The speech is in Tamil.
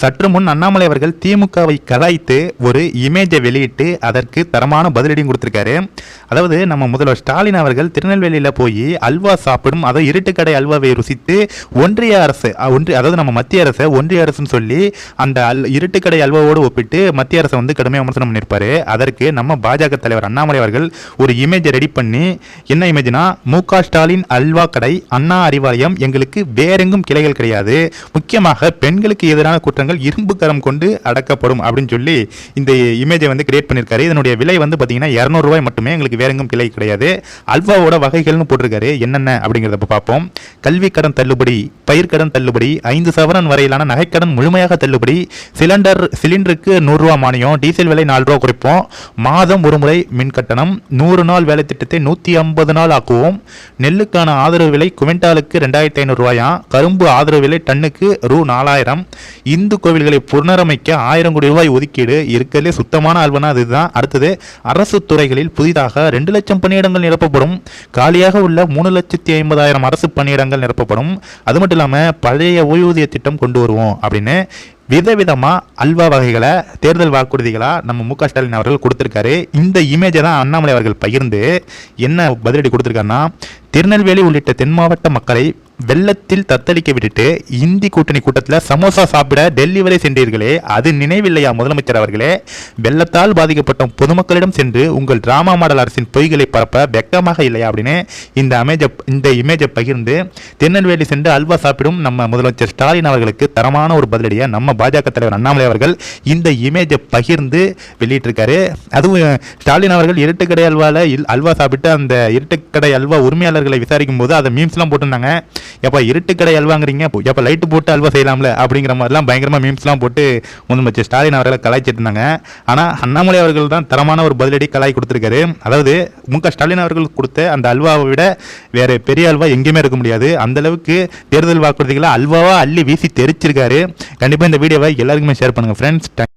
சற்று முன் அண்ணாமலை அவர்கள் திமுகவை கலாய்த்து ஒரு இமேஜை வெளியிட்டு அதற்கு தரமான பதிலடியும் கொடுத்துருக்காரு. அதாவது நம்ம முதல்வர் ஸ்டாலின் அவர்கள் திருநெல்வேலியில் போய் அல்வா சாப்பிடும் அதை இருட்டுக்கடை அல்வாவை ருசித்து ஒன்றிய அரசு ஒன்றிய அதாவது நம்ம மத்திய அரசை ஒன்றிய அரசுன்னு சொல்லி அந்த அல் இருட்டுக்கடை அல்வாவோடு ஒப்பிட்டு மத்திய அரசை வந்து கடுமையாக விமர்சனம் பண்ணியிருப்பாரு. அதற்கு நம்ம பாஜக தலைவர் அண்ணாமலை அவர்கள் ஒரு இமேஜை ரெடி பண்ணி என்ன இமேஜ்னா மு ஸ்டாலின் அல்வா கடை அண்ணா அறிவாலயம் எங்களுக்கு வேறெங்கும் கிளைகள் கிடையாது. முக்கியமாக பெண்களுக்கு எதிரான குற்றம் பாத்திரங்கள் இரும்பு கரம் கொண்டு அடக்கப்படும் அப்படின்னு சொல்லி இந்த இமேஜை வந்து கிரியேட் பண்ணியிருக்காரு. இதனுடைய விலை வந்து பார்த்தீங்கன்னா இரநூறுவாய் மட்டுமே. எங்களுக்கு வேறெங்கும் கிளை கிடையாது. அல்வாவோட வகைகள்னு போட்டிருக்காரு. என்னென்ன அப்படிங்கிறத பார்ப்போம். கல்வி கடன் தள்ளுபடி பயிர்க்கடன் தள்ளுபடி ஐந்து சவரன் வரையிலான நகைக்கடன் முழுமையாக தள்ளுபடி சிலிண்டர் சிலிண்டருக்கு நூறுரூவா மானியம் டீசல் விலை நாலு ரூபா குறைப்போம். மாதம் ஒரு முறை மின் கட்டணம் நூறு நாள் வேலை திட்டத்தை நூற்றி ஐம்பது நாள் ஆக்குவோம். நெல்லுக்கான ஆதரவு விலை குவிண்டாலுக்கு ரெண்டாயிரத்தி ஐநூறு கரும்பு ஆதரவு விலை டன்னுக்கு ரூ நாலாயிரம். இந்து கோவில்களை புனரமைக்க ஆயிரம் கோடி ரூபாய் ஒதுக்கீடு இருக்கிறதுலே சுத்தமான ஆல்வனா அதுதான். அடுத்தது அரசு துறைகளில் புதிதாக ரெண்டு லட்சம் பணியிடங்கள் நிரப்பப்படும். காலியாக உள்ள மூணு லட்சத்தி ஐம்பதாயிரம் அரசு பணியிடங்கள் நிரப்பப்படும். அது மட்டும் இல்லாமல் பழைய ஓய்வூதிய திட்டம் கொண்டு வருவோம் அப்படின்னு விதவிதமாக அல்வா வகைகளை தேர்தல் வாக்குறுதிகளாக நம்ம மு க ஸ்டாலின் அவர்கள் கொடுத்துருக்காரு. இந்த இமேஜை தான் அண்ணாமலை அவர்கள் பகிர்ந்து என்ன பதிலடி கொடுத்துருக்காருன்னா திருநெல்வேலி உள்ளிட்ட தென் மாவட்ட மக்களை வெள்ளத்தில் தத்தளிக்க விட்டுட்டு இந்தி கூட்டணி கூட்டத்தில் சமோசா சாப்பிட டெல்லி வரை சென்றீர்களே அது நினைவில்லையா முதலமைச்சர் அவர்களே? வெள்ளத்தால் பாதிக்கப்பட்ட பொதுமக்களிடம் சென்று உங்கள் டிராமா மாடல் அரசின் பொய்களை பரப்ப வெக்கமாக இல்லையா அப்படின்னு இந்த அமேஜை இந்த இமேஜை பகிர்ந்து திருநெல்வேலி சென்று அல்வா சாப்பிடும் நம்ம முதலமைச்சர் ஸ்டாலின் அவர்களுக்கு தரமான ஒரு பதிலடியாக நம்ம பாஜக தலைவர் அண்ணாமலை அவர்கள் இந்த இமேஜை பகிர்ந்து வெளியிட்டிருக்காரு. அதுவும் ஸ்டாலின் அவர்கள் இருட்டுக்கடை அல்வாவில் இல் அல்வா சாப்பிட்டு அந்த இருட்டுக்கடை அல்வா உரிமையாளர்களை விசாரிக்கும் போது அதை மீம்ஸ்லாம் போட்டிருந்தாங்க. எப்போ இருட்டுக்கடை அல்வாங்கிறீங்க எப்போ லைட்டு போட்டு அல்வா செய்யலாம்ல? அப்படிங்கிற மாதிரிலாம் பயங்கரமாக மீம்ஸ்லாம் போட்டு முதலமைச்சர் ஸ்டாலின் அவர்களை கலாய்ச்சிட்டு இருந்தாங்க. ஆனால் அண்ணாமலை அவர்கள் தான் தரமான ஒரு பதிலடி கலாய் கொடுத்துருக்காரு. அதாவது மு க ஸ்டாலின் அவர்கள் கொடுத்த அந்த அல்வாவை விட வேற பெரிய அல்வா எங்கேயுமே இருக்க முடியாது. அந்தளவுக்கு தேர்தல் வாக்குறுதிகளை அல்வாவாக அள்ளி வீசி தெரிச்சிருக்காரு. கண்டிப்பாக இந்த வீடியோவை எல்லாருக்குமே ஷேர் பண்ணுங்கள் ஃப்ரெண்ட்ஸ்